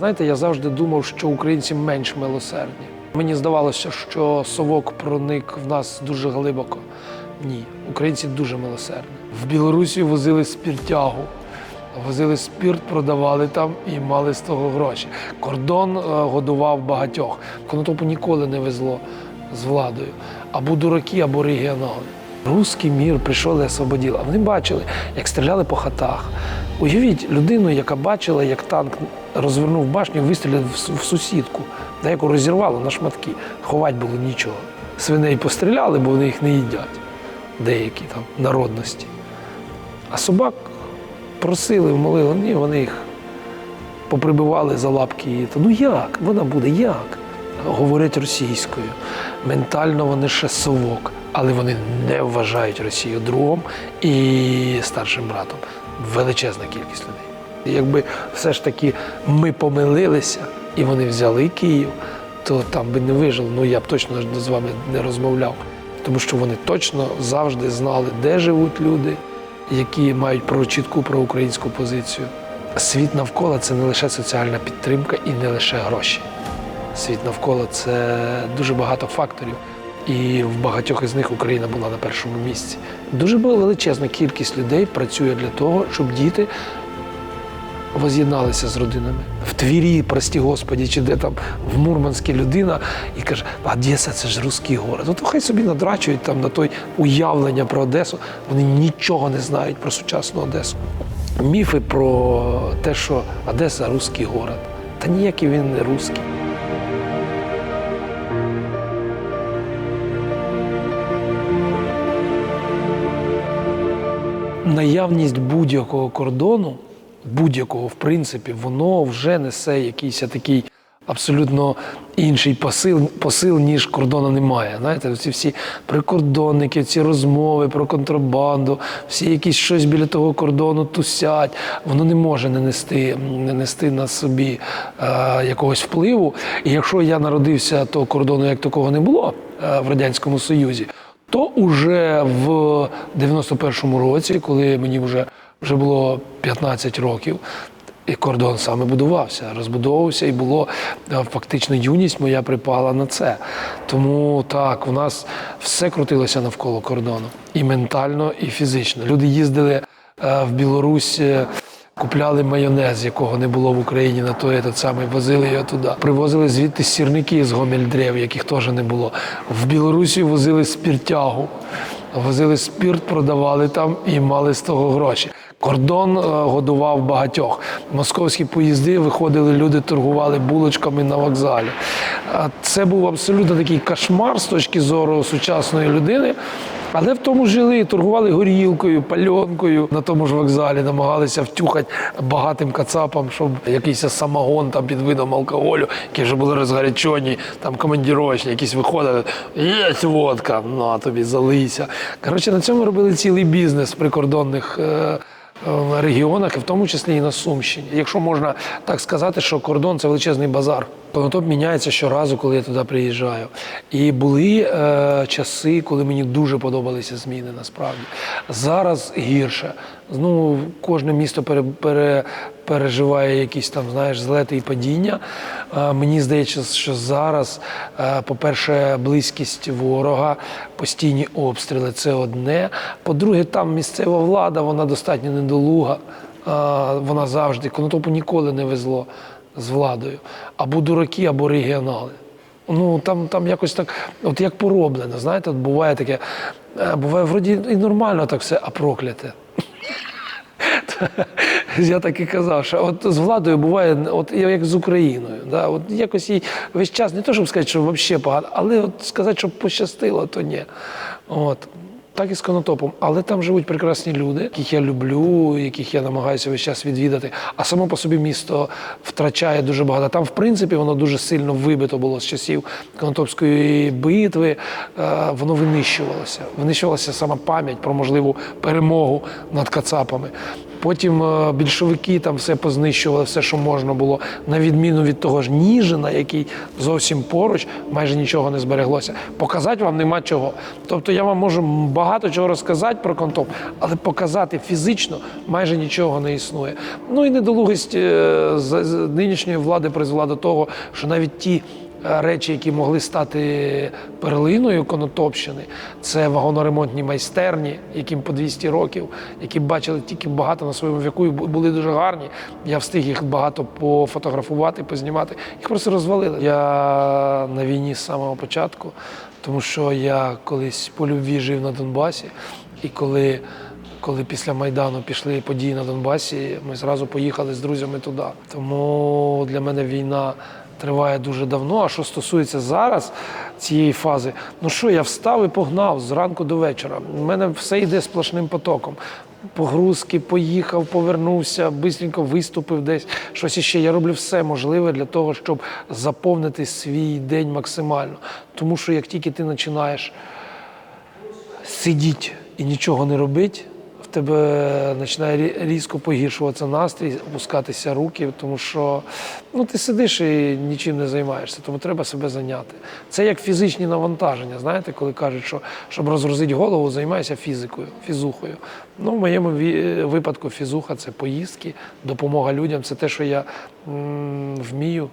Знаєте, я завжди думав, що українці менш милосердні. Мені здавалося, що совок проник в нас дуже глибоко. Ні, українці дуже милосердні. В Білорусі возили спіртягу. Возили спірт, продавали там і мали з того гроші. Кордон е, годував багатьох. Конотопу ніколи не везло з владою. Або дураки, або регіонали. Руський мір прийшов і освободив. Вони бачили, як стріляли по хатах. Уявіть людину, яка бачила, як танк розвернув башню вистрілив в сусідку, на яку розірвало на шматки. Ховати було нічого. Свиней постріляли, бо вони їх не їдять, деякі там народності. А собак просили, молили, ні, вони їх поприбивали за лапки. І ну як? Вона буде, як? Говорять російською. Ментально вони ще совок, але вони не вважають Росію другом і старшим братом. Величезна кількість людей. Якби все ж таки ми помилилися і вони взяли Київ, то там би не вижили. Ну я б точно з вами не розмовляв. Тому що вони точно завжди знали, де живуть люди, які мають про чітку проукраїнську позицію. Світ навколо це не лише соціальна підтримка і не лише гроші. Світ навколо це дуже багато факторів. І в багатьох із них Україна була на першому місці. Дуже величезна кількість людей працює для того, щоб діти воз'єдналися з родинами. В Твірі, прості господі, чи де там в Мурманській людина і каже, Одеса це ж русський город. То хай собі надрачують там на той уявлення про Одесу. Вони нічого не знають про сучасну Одесу. Міфи про те, що Одеса русський город. Та ніякий він не русський. Наявність будь-якого кордону, будь-якого, в принципі, воно вже несе якийсь такий абсолютно інший посил, посил ніж кордону немає. Знаєте, ці всі прикордонники, ці розмови про контрабанду, всі якісь щось біля того кордону тусять, воно не може не нести, не нести на собі е, якогось впливу. І якщо я народився, то кордону як такого не було е, в Радянському Союзі, то уже в 91-му році, коли мені вже, вже було 15 років, і кордон саме будувався, розбудовувався, і було е, фактично юність моя припала на це. Тому так, у нас все крутилося навколо кордону і ментально, і фізично. Люди їздили е, в Білорусь. Е, Купляли майонез, якого не було в Україні на той этот самий, возили його туди. Привозили звідти сірники з гомельдрев, яких теж не було. В Білорусі возили спіртягу, возили спірт, продавали там і мали з того гроші. Кордон е, годував багатьох. Московські поїзди виходили, люди торгували булочками на вокзалі. А Це був абсолютно такий кошмар з точки зору сучасної людини. Але в тому жили, торгували горілкою, пальонкою на тому ж вокзалі, намагалися втюхати багатим кацапам, щоб якийсь самогон там під видом алкоголю, які вже були розгарячені, там командіровочні, якісь виходили, є водка, ну а тобі залийся. Коротше, на цьому робили цілий бізнес в прикордонних. е, регіонах, і в тому числі і на Сумщині. Якщо можна так сказати, що кордон це величезний базар. Конотоп міняється щоразу, коли я туди приїжджаю. І були е, часи, коли мені дуже подобалися зміни насправді. Зараз гірше. Ну, кожне місто пере, пере, переживає якісь там, знаєш, злети і падіння. Е, мені здається, що зараз, е, по-перше, близькість ворога, постійні обстріли це одне. По-друге, там місцева влада, вона достатньо недолуга. Е, вона завжди, Конотопу ніколи не везло з владою. Або дураки, або регіонали. Ну там, там якось так, от як пороблено, знаєте, от буває таке, е, буває вроді і нормально так все, а прокляте. Я так і казав, що от з владою буває, от як з Україною. Да? От якось їй весь час, не то, щоб сказати, що взагалі погано, але от сказати, що пощастило, то ні. От. Так і з конотопом. Але там живуть прекрасні люди, яких я люблю, яких я намагаюся весь час відвідати. А само по собі місто втрачає дуже багато. Там, в принципі, воно дуже сильно вибито було з часів Конотопської битви. Е, Воно винищувалося. Винищувалася сама пам'ять про можливу перемогу над кацапами. Потім е, більшовики там все познищували, все, що можна було, на відміну від того ж Ніжина, який зовсім поруч, майже нічого не збереглося. Показати вам нема чого. Тобто я вам можу багато чого розказати про контоп, але показати фізично майже нічого не існує. Ну і недолугість е, нинішньої влади призвела до того, що навіть ті речі, які могли стати перлиною Конотопщини, це вагоноремонтні майстерні, яким по 200 років, які бачили тільки багато на своєму віку і були дуже гарні. Я встиг їх багато пофотографувати, познімати. Їх просто розвалили. Я на війні з самого початку, тому що я колись по любві жив на Донбасі, і коли коли після Майдану пішли події на Донбасі, ми зразу поїхали з друзями туди. Тому для мене війна триває дуже давно. А що стосується зараз цієї фази, ну що, я встав і погнав зранку до вечора. У мене все йде сплошним потоком. Погрузки, поїхав, повернувся, бистренько виступив десь, щось іще. Я роблю все можливе для того, щоб заповнити свій день максимально. Тому що як тільки ти починаєш сидіти і нічого не робити, тебе починає різко погіршуватися настрій, опускатися руки, тому що ну, ти сидиш і нічим не займаєшся, тому треба себе зайняти. Це як фізичні навантаження. Знаєте, коли кажуть, що щоб розгрузити голову, займайся фізикою, фізухою. Ну, в моєму випадку фізуха це поїздки, допомога людям, це те, що я м, вмію.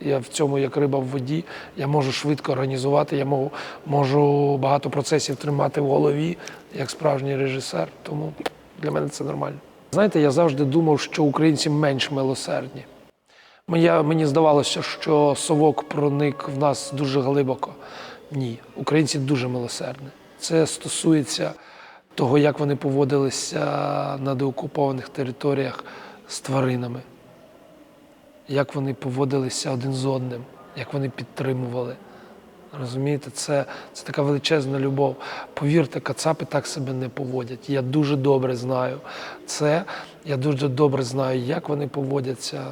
Я в цьому як риба в воді. Я можу швидко організувати, я можу, можу багато процесів тримати в голові як справжній режисер. Тому для мене це нормально. Знаєте, я завжди думав, що українці менш милосердні. Мені здавалося, що совок проник в нас дуже глибоко. Ні, українці дуже милосердні. Це стосується того, як вони поводилися на деокупованих територіях з тваринами як вони поводилися один з одним, як вони підтримували. Розумієте, це, це така величезна любов. Повірте, кацапи так себе не поводять. Я дуже добре знаю це. Я дуже добре знаю, як вони поводяться,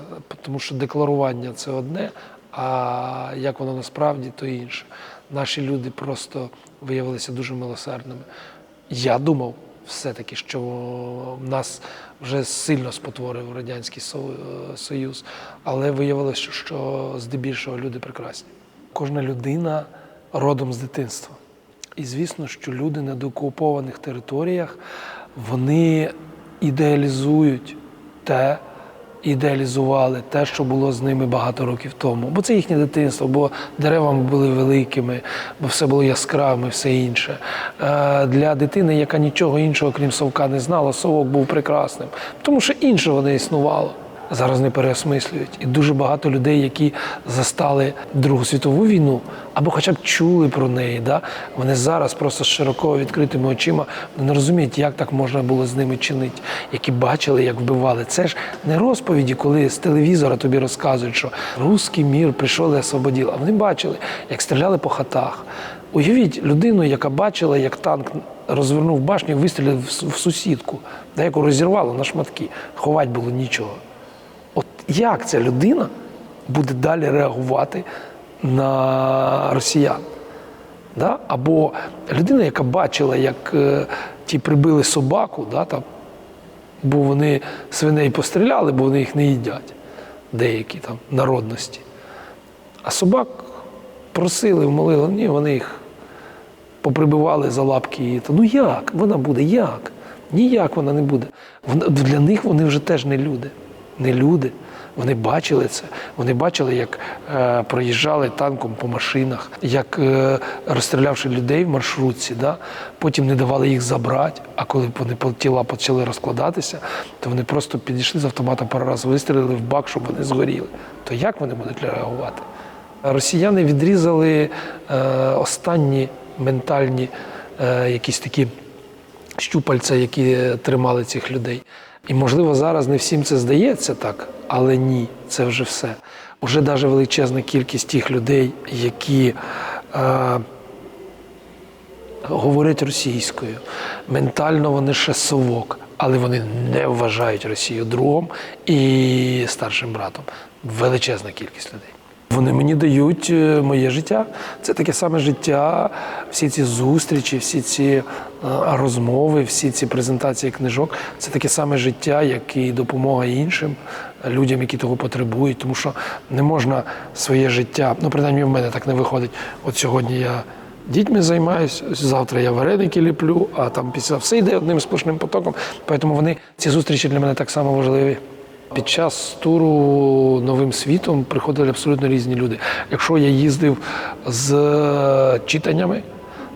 тому що декларування це одне, а як воно насправді, то інше. Наші люди просто виявилися дуже милосердними. Я думав все-таки, що в нас вже сильно спотворив Радянський е, Союз, але виявилося, що здебільшого люди прекрасні. Кожна людина родом з дитинства. І звісно, що люди на деокупованих територіях вони ідеалізують те, ідеалізували те, що було з ними багато років тому. Бо це їхнє дитинство, бо дерева були великими, бо все було яскравим і все інше. Е, Для дитини, яка нічого іншого, крім совка, не знала, совок був прекрасним, тому що іншого не існувало. Зараз не переосмислюють. І дуже багато людей, які застали Другу світову війну, або хоча б чули про неї, да? вони зараз просто з широко відкритими очима не розуміють, як так можна було з ними чинити, які бачили, як вбивали. Це ж не розповіді, коли з телевізора тобі розказують, що русський мір прийшов і освободив. А вони бачили, як стріляли по хатах. Уявіть людину, яка бачила, як танк розвернув башню вистрілив в сусідку, да, яку розірвало на шматки. Ховати було нічого. Як ця людина буде далі реагувати на росіян? Да? Або людина, яка бачила, як е, ті прибили собаку, да, там, бо вони свиней постріляли, бо вони їх не їдять, деякі там народності. А собак просили, молили, ні, вони їх поприбивали за лапки. І то, ну як? Вона буде, як? Ніяк вона не буде. Для них вони вже теж не люди. Не люди. Вони бачили це. Вони бачили, як е, проїжджали танком по машинах, як е, розстрілявши людей в маршрутці, да? потім не давали їх забрати. А коли вони тіла почали розкладатися, то вони просто підійшли з автомата пару разів, вистрілили в бак, щоб вони згоріли. То як вони будуть реагувати? Росіяни відрізали е, останні ментальні е, якісь такі щупальця, які тримали цих людей. І, можливо, зараз не всім це здається так, але ні, це вже все. Уже навіть величезна кількість тих людей, які е, говорять російською, ментально вони ще совок, але вони не вважають Росію другом і старшим братом. Величезна кількість людей. Вони мені дають е, моє життя. Це таке саме життя, всі ці зустрічі, всі ці е, розмови, всі ці презентації книжок. Це таке саме життя, як і допомога іншим людям, які того потребують. Тому що не можна своє життя, ну принаймні в мене так не виходить. От сьогодні я дітьми займаюся, завтра я вареники ліплю, а там після все йде одним сплошним потоком. Тому вони ці зустрічі для мене так само важливі. Під час туру новим світом приходили абсолютно різні люди. Якщо я їздив з читаннями,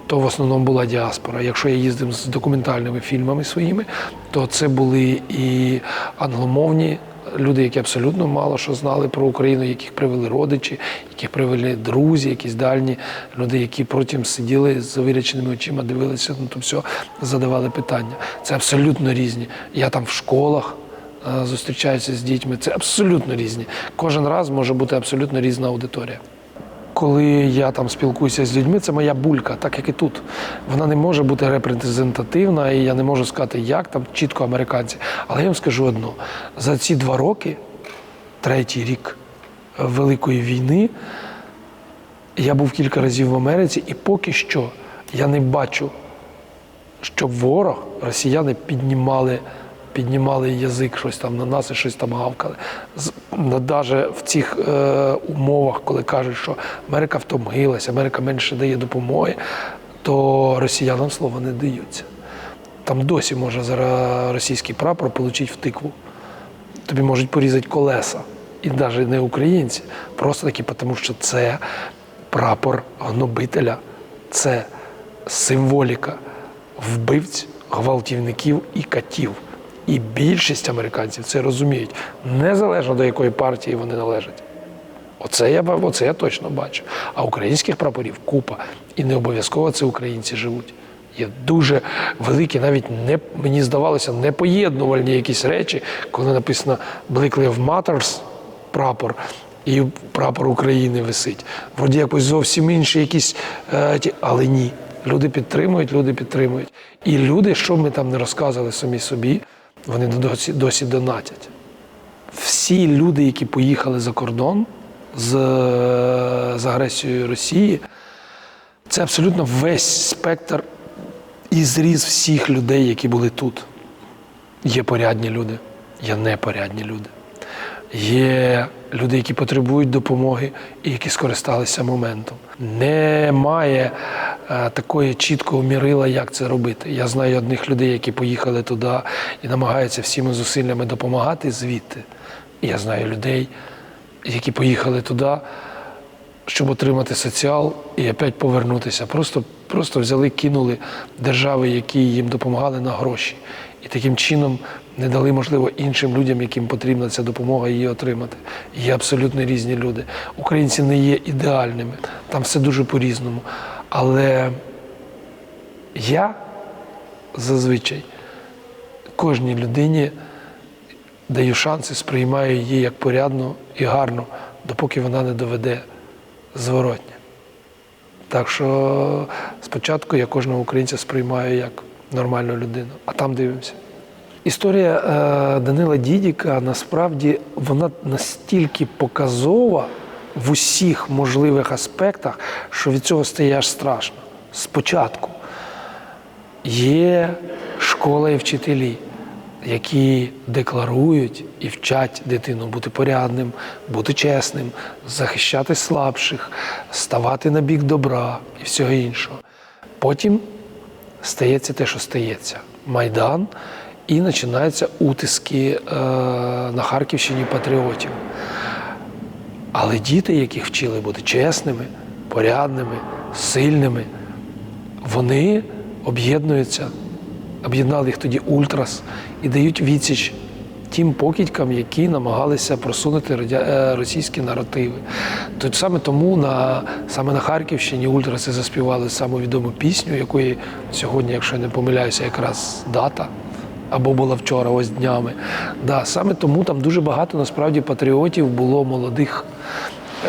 то в основному була діаспора. Якщо я їздив з документальними фільмами своїми, то це були і англомовні люди, які абсолютно мало що знали про Україну, яких привели родичі, яких привели друзі, якісь дальні люди, які потім сиділи з виряченими очима, дивилися на то все, задавали питання. Це абсолютно різні. Я там в школах е, зустрічаюся з дітьми. Це абсолютно різні. Кожен раз може бути абсолютно різна аудиторія. Коли я там спілкуюся з людьми, це моя булька, так як і тут. Вона не може бути репрезентативна, і я не можу сказати, як там чітко американці. Але я вам скажу одно: за ці два роки, третій рік Великої війни, я був кілька разів в Америці, і поки що я не бачу, щоб ворог, росіяни піднімали, піднімали язик щось там на нас і щось там гавкали. Навіть в цих е, умовах, коли кажуть, що Америка втомилася, Америка менше дає допомоги, то росіянам слова не даються. Там досі може зараз російський прапор отримати в тикву. Тобі можуть порізати колеса. І навіть не українці, просто такі, тому що це прапор гнобителя, це символіка вбивць, гвалтівників і катів. І більшість американців це розуміють, незалежно до якої партії вони належать. Оце я, оце я точно бачу. А українських прапорів купа. І не обов'язково це українці живуть. Є дуже великі, навіть не мені здавалося, непоєднувальні якісь речі, коли написано Black Lives Matters прапор і прапор України висить. Вроді якось зовсім інші якісь, е, ті, але ні. Люди підтримують, люди підтримують. І люди, що ми там не розказували самі собі, вони досі, досі донатять всі люди, які поїхали за кордон з, з агресією Росії, це абсолютно весь спектр і зріз всіх людей, які були тут. Є порядні люди, є непорядні люди. Є люди, які потребують допомоги і які скористалися моментом. Немає такої чіткого мірила, як це робити. Я знаю одних людей, які поїхали туди і намагаються всіми зусиллями допомагати звідти. Я знаю людей, які поїхали туди, щоб отримати соціал і опять повернутися. Просто, просто взяли, кинули держави, які їм допомагали на гроші. І таким чином не дали, можливо, іншим людям, яким потрібна ця допомога, її отримати. Є абсолютно різні люди. Українці не є ідеальними, там все дуже по-різному. Але я зазвичай кожній людині даю шанс і сприймаю її як порядну і гарну, допоки вона не доведе зворотня. Так що спочатку я кожного українця сприймаю як нормальну людину, а там дивимося. Історія е, Данила Дідіка насправді вона настільки показова в усіх можливих аспектах, що від цього стає аж страшно. Спочатку є школа і вчителі, які декларують і вчать дитину бути порядним, бути чесним, захищати слабших, ставати на бік добра і всього іншого. Потім стається те, що стається. Майдан, і починаються утиски е, на Харківщині патріотів. Але діти, яких вчили бути чесними, порядними, сильними, вони об'єднуються, об'єднали їх тоді ультрас і дають відсіч тим покидькам, які намагалися просунути е, російські наративи. То саме тому на саме на Харківщині ультраси заспівали саму відому пісню, якої сьогодні, якщо я не помиляюся, якраз дата. Або була вчора, ось днями. Да, саме тому там дуже багато насправді патріотів було молодих.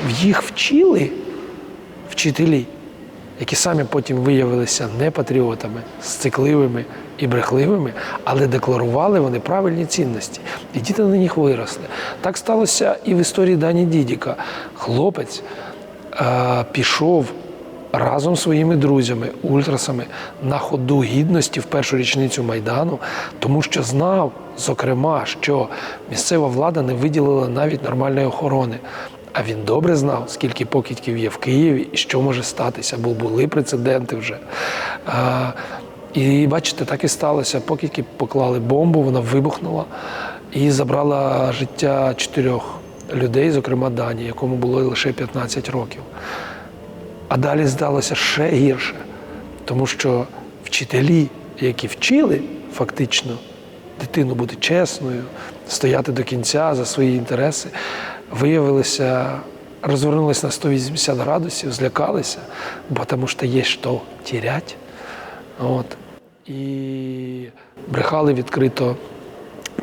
Їх вчили вчителі, які самі потім виявилися не патріотами, сцикливими і брехливими, але декларували вони правильні цінності. І діти на них виросли. Так сталося і в історії Дані Дідіка. Хлопець е, пішов разом з своїми друзями, ультрасами на ходу гідності в першу річницю Майдану, тому що знав, зокрема, що місцева влада не виділила навіть нормальної охорони. А він добре знав, скільки покидьків є в Києві і що може статися, бо були прецеденти вже. А, і бачите, так і сталося. Покидьки поклали бомбу, вона вибухнула і забрала життя чотирьох людей, зокрема Дані, якому було лише 15 років. А далі здалося ще гірше, тому що вчителі, які вчили фактично дитину бути чесною, стояти до кінця за свої інтереси, виявилися, розвернулися на 180 градусів, злякалися, бо тому що є що тірять. От. І брехали відкрито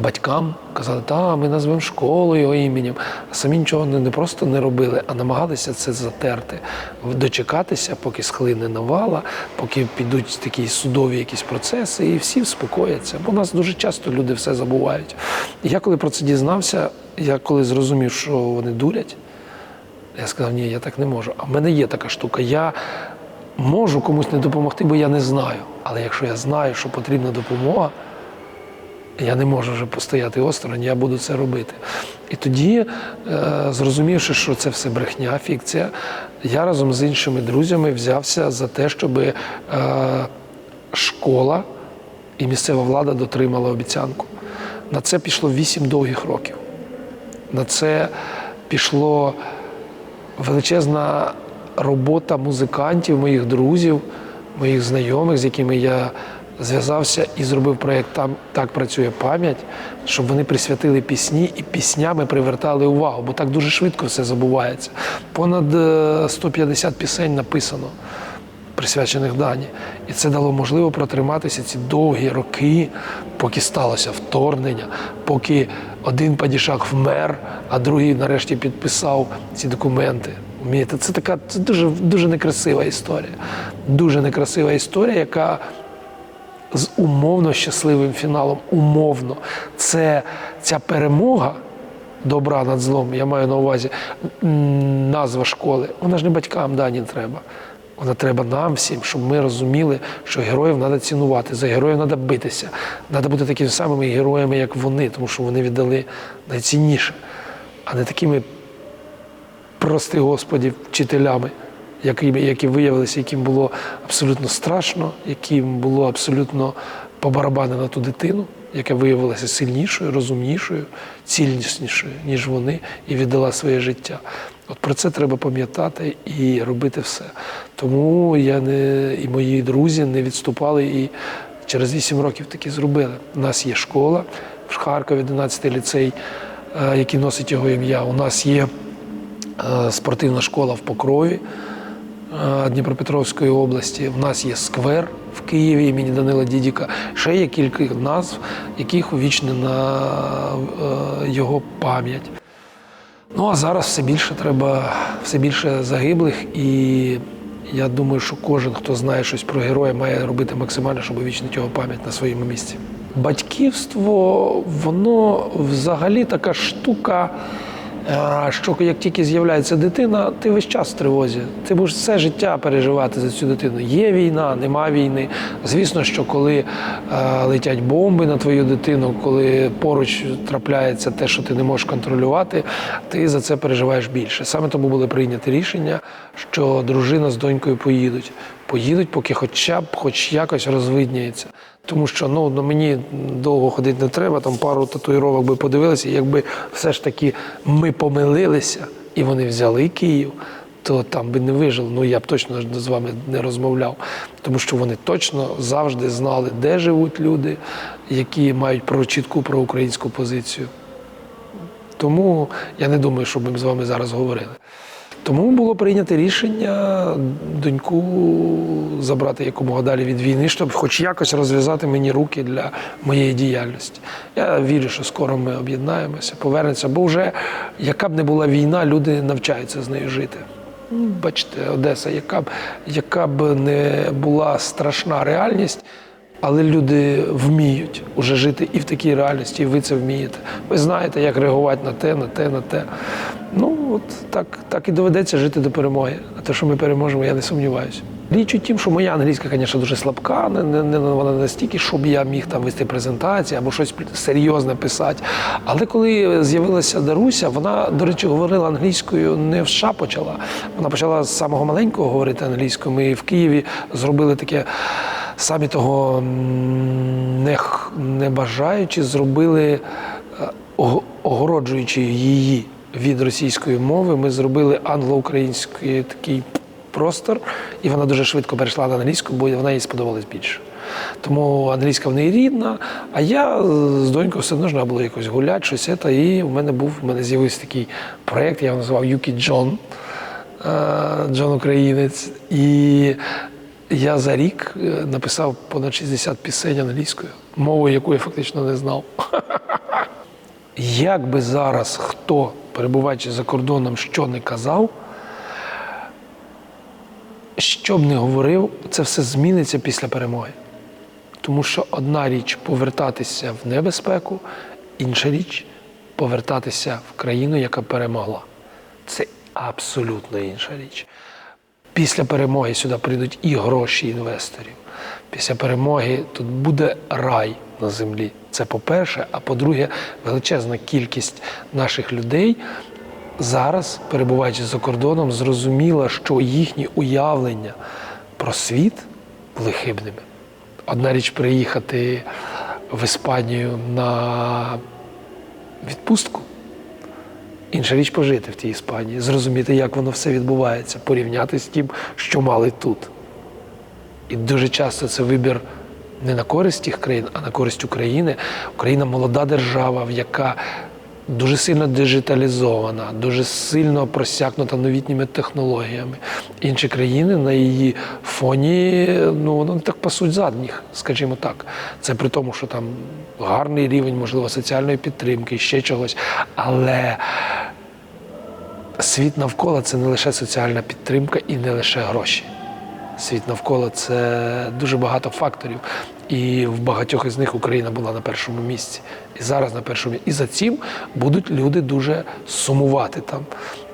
батькам, казали, та ми назвемо школу його іменем. А самі нічого не, просто не робили, а намагалися це затерти, дочекатися, поки схлине навала, поки підуть такі судові якісь процеси, і всі вспокояться. Бо у нас дуже часто люди все забувають. Я коли про це дізнався, я коли зрозумів, що вони дурять, я сказав, ні, я так не можу. А в мене є така штука. Я можу комусь не допомогти, бо я не знаю. Але якщо я знаю, що потрібна допомога, я не можу вже постояти осторонь, я буду це робити. І тоді, е, зрозумівши, що це все брехня, фікція, я разом з іншими друзями взявся за те, щоб е, школа і місцева влада дотримала обіцянку. На це пішло вісім довгих років. На це пішло величезна робота музикантів, моїх друзів, моїх знайомих, з якими я зв'язався і зробив проєкт там так працює пам'ять, щоб вони присвятили пісні і піснями привертали увагу, бо так дуже швидко все забувається. Понад е, 150 пісень написано. Присвячених Дані. І це дало можливо протриматися ці довгі роки, поки сталося вторгнення, поки один падішак вмер, а другий нарешті підписав ці документи. Це така це дуже, дуже некрасива історія. Дуже некрасива історія, яка з умовно щасливим фіналом. Умовно. Це ця перемога добра над злом, я маю на увазі назва школи. Вона ж не батькам дані треба. Вона треба нам всім, щоб ми розуміли, що героїв треба цінувати, за героїв треба битися. Треба бути такими самими героями, як вони, тому що вони віддали найцінніше, а не такими, прости Господі, вчителями, які, які виявилися, яким було абсолютно страшно, яким було абсолютно побарабане на ту дитину, яка виявилася сильнішою, розумнішою, цільніснішою, ніж вони, і віддала своє життя. От про це треба пам'ятати і робити все. Тому я не і мої друзі не відступали і через 8 років таки зробили. У нас є школа в Харкові, 11-й ліцей, е, який носить його ім'я. У нас є е, спортивна школа в Покрові. Дніпропетровської області. У нас є сквер в Києві імені Данила Дідіка. Ще є кілька назв, яких увічнена е, його пам'ять. Ну а зараз все більше треба, все більше загиблих, і я думаю, що кожен, хто знає щось про героя, має робити максимально, щоб увічнити його пам'ять на своєму місці. Батьківство, воно взагалі така штука, що як тільки з'являється дитина, ти весь час в тривозі. Ти будеш все життя переживати за цю дитину. Є війна, нема війни. Звісно, що коли е, летять бомби на твою дитину, коли поруч трапляється те, що ти не можеш контролювати, ти за це переживаєш більше. Саме тому було прийнято рішення, що дружина з донькою поїдуть. Поїдуть, поки хоча б хоч якось розвидняється. Тому що ну, ну мені довго ходити не треба, там пару татуїровок би подивилися, якби все ж таки ми помилилися і вони взяли Київ, то там би не вижили. Ну я б точно з вами не розмовляв, тому що вони точно завжди знали, де живуть люди, які мають про чітку проукраїнську позицію. Тому я не думаю, що ми з вами зараз говорили. Тому було прийнято рішення доньку забрати якомога далі від війни, щоб хоч якось розв'язати мені руки для моєї діяльності. Я вірю, що скоро ми об'єднаємося, повернемося, бо вже яка б не була війна, люди навчаються з нею жити. бачите, Одеса, яка б, яка б не була страшна реальність, але люди вміють уже жити і в такій реальності, і ви це вмієте. Ви знаєте, як реагувати на те, на те, на те. Ну, от так, так і доведеться жити до перемоги. А те, що ми переможемо, я не сумніваюся. Річ у тім, що моя англійська, звісно, дуже слабка, не, не, не вона настільки, щоб я міг там вести презентації або щось серйозне писати. Але коли з'явилася Даруся, вона, до речі, говорила англійською не в США почала. Вона почала з самого маленького говорити англійською. Ми в Києві зробили таке. Самі того не, не бажаючи, зробили е, огороджуючи її від російської мови, ми зробили англо-український такий простор, і вона дуже швидко перейшла на англійську, бо вона їй сподобалась більше. Тому англійська в неї рідна, а я з донькою все одно було якось гуляти, щось це. І в мене був, в мене з'явився такий проєкт, я його називав Юкі Джон. е, Джон Українець. І я за рік е, написав понад 60 пісень англійською, мовою, яку я фактично не знав. Як би зараз хто, перебуваючи за кордоном, що не казав, що б не говорив, це все зміниться після перемоги. Тому що одна річ повертатися в небезпеку, інша річ повертатися в країну, яка перемогла. Це абсолютно інша річ. Після перемоги сюди прийдуть і гроші інвесторів. Після перемоги тут буде рай на землі. Це по-перше. А по-друге, величезна кількість наших людей зараз, перебуваючи за кордоном, зрозуміла, що їхні уявлення про світ були хибними. Одна річ приїхати в Іспанію на відпустку, Інша річ пожити в тій Іспанії, зрозуміти, як воно все відбувається, порівняти з тим, що мали тут. І дуже часто це вибір не на користь тих країн, а на користь України. Україна молода держава, в яка дуже сильно диджиталізована, дуже сильно просякнута новітніми технологіями. Інші країни на її фоні ну, вони так пасуть задніх, скажімо так. Це при тому, що там гарний рівень, можливо, соціальної підтримки, ще чогось. Але світ навколо це не лише соціальна підтримка і не лише гроші. Світ навколо це дуже багато факторів. І в багатьох із них Україна була на першому місці. І зараз на першому місці. І за цим будуть люди дуже сумувати там.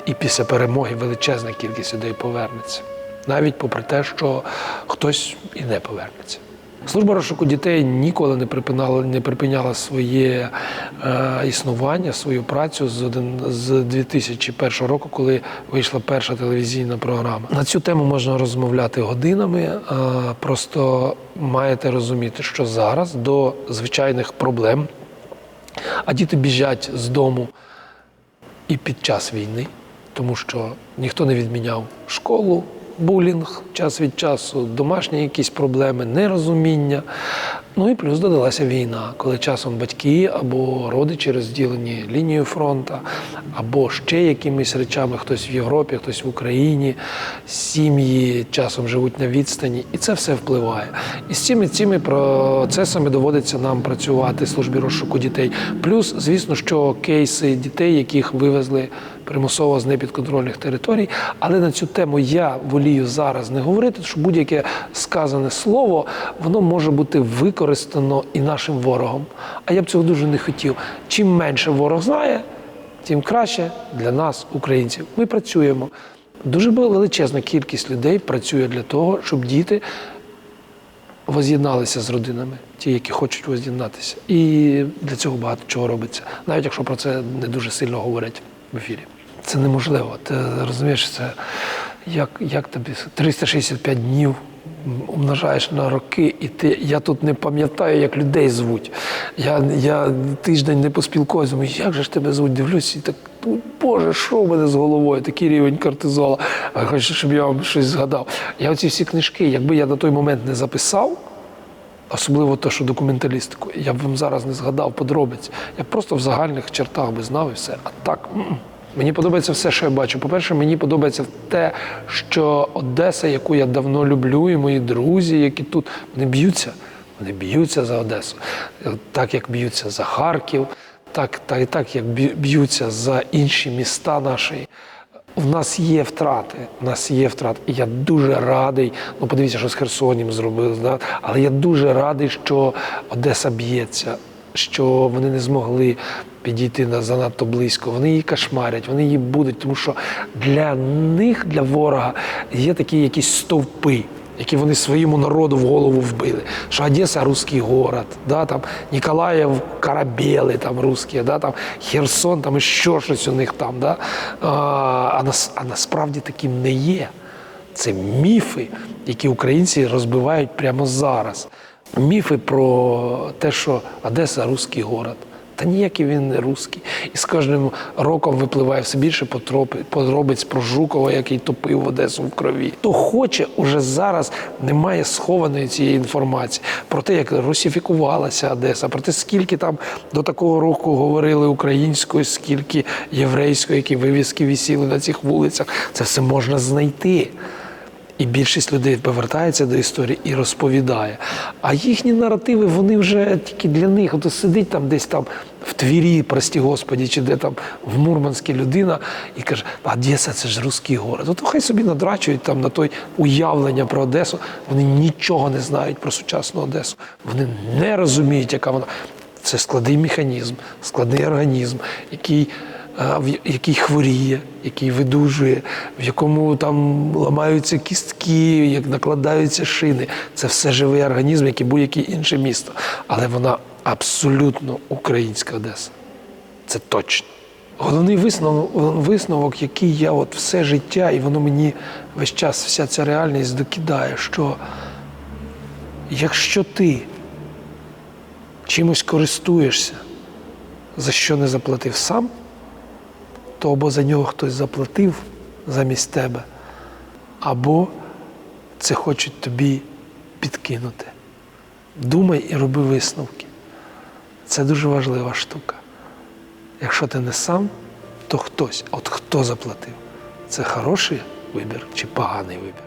І після перемоги величезна кількість людей повернеться. Навіть попри те, що хтось і не повернеться. Служба розшуку дітей ніколи не припиняла, не припиняла своє е, існування, свою працю з, один, з 2001 року, коли вийшла перша телевізійна програма. На цю тему можна розмовляти годинами. Е, просто маєте розуміти, що зараз до звичайних проблем, а діти біжать з дому і під час війни, тому що ніхто не відміняв школу, булінг час від часу, домашні якісь проблеми, нерозуміння. Ну і плюс додалася війна, коли часом батьки або родичі розділені лінією фронту, або ще якимись речами, хтось в Європі, хтось в Україні, сім'ї часом живуть на відстані, і це все впливає. І з цими цими процесами доводиться нам працювати в службі розшуку дітей. Плюс, звісно, що кейси дітей, яких вивезли примусово з непідконтрольних територій. Але на цю тему я волію зараз не говорити, тому що будь-яке сказане слово воно може бути використано і нашим ворогом. А я б цього дуже не хотів. Чим менше ворог знає, тим краще для нас, українців. Ми працюємо. Дуже величезна кількість людей працює для того, щоб діти воз'єдналися з родинами, ті, які хочуть воз'єднатися. І для цього багато чого робиться, навіть якщо про це не дуже сильно говорять в ефірі. Це неможливо. Ти розумієш, це як, як тобі 365 днів умножаєш на роки, і ти я тут не пам'ятаю, як людей звуть. Я, я тиждень не поспілкуюся, як же ж тебе звуть? Дивлюсь, і так, ну, Боже, що в мене з головою? Такий рівень кортизола. Хочу, щоб я вам щось згадав. Я оці всі книжки, якби я на той момент не записав. Особливо те, що документалістику. Я б вам зараз не згадав подробиць. Я просто в загальних чертах би знав і все. А так. Мені подобається все, що я бачу. По-перше, мені подобається те, що Одеса, яку я давно люблю, і мої друзі, які тут вони б'ються. Вони б'ються за Одесу, так як б'ються за Харків, так, так, так як б'ються за інші міста нашої. в нас є втрати. В нас є втрати. І я дуже радий. Ну, подивіться, що з Херсонім зробили. Да? Але я дуже радий, що Одеса б'ється, що вони не змогли підійти на занадто близько. Вони її кошмарять, вони її будуть, тому що для них, для ворога, є такі якісь стовпи. Які вони своєму народу в голову вбили, що Одеса русський город, да, там Ніколаїв корабели там русські, да, там Херсон, там іще щось у них там. Да, а, а, нас, а насправді таким не є. Це міфи, які українці розбивають прямо зараз. Міфи про те, що Одеса русський город. Та ніякий він не русський. І з кожним роком випливає все більше подробиць про Жукова, який топив Одесу в крові. Хто хоче, уже зараз немає схованої цієї інформації про те, як русифікувалася Одеса, про те, скільки там до такого року говорили українською, скільки єврейською, які вивіски висіли на цих вулицях. Це все можна знайти. І більшість людей повертається до історії і розповідає. А їхні наративи, вони вже тільки для них. От сидить там десь там в Твірі, прості Господі, чи де там в Мурманській людина і каже, Одеса це ж русський город. От хай собі надрачують там на той уявлення про Одесу. Вони нічого не знають про сучасну Одесу. Вони не розуміють, яка вона. Це складний механізм, складний організм, який який хворіє, який видужує, в якому там ламаються кістки, як накладаються шини. Це все живий організм, як і будь-яке інше місто. Але вона абсолютно українська Одеса. Це точно. Головний висновок, висновок, який я от все життя, і воно мені весь час, вся ця реальність докидає, що якщо ти чимось користуєшся, за що не заплатив сам, то або за нього хтось заплатив замість тебе, або це хочуть тобі підкинути. Думай і роби висновки. Це дуже важлива штука. Якщо ти не сам, то хтось. От хто заплатив? Це хороший вибір чи поганий вибір?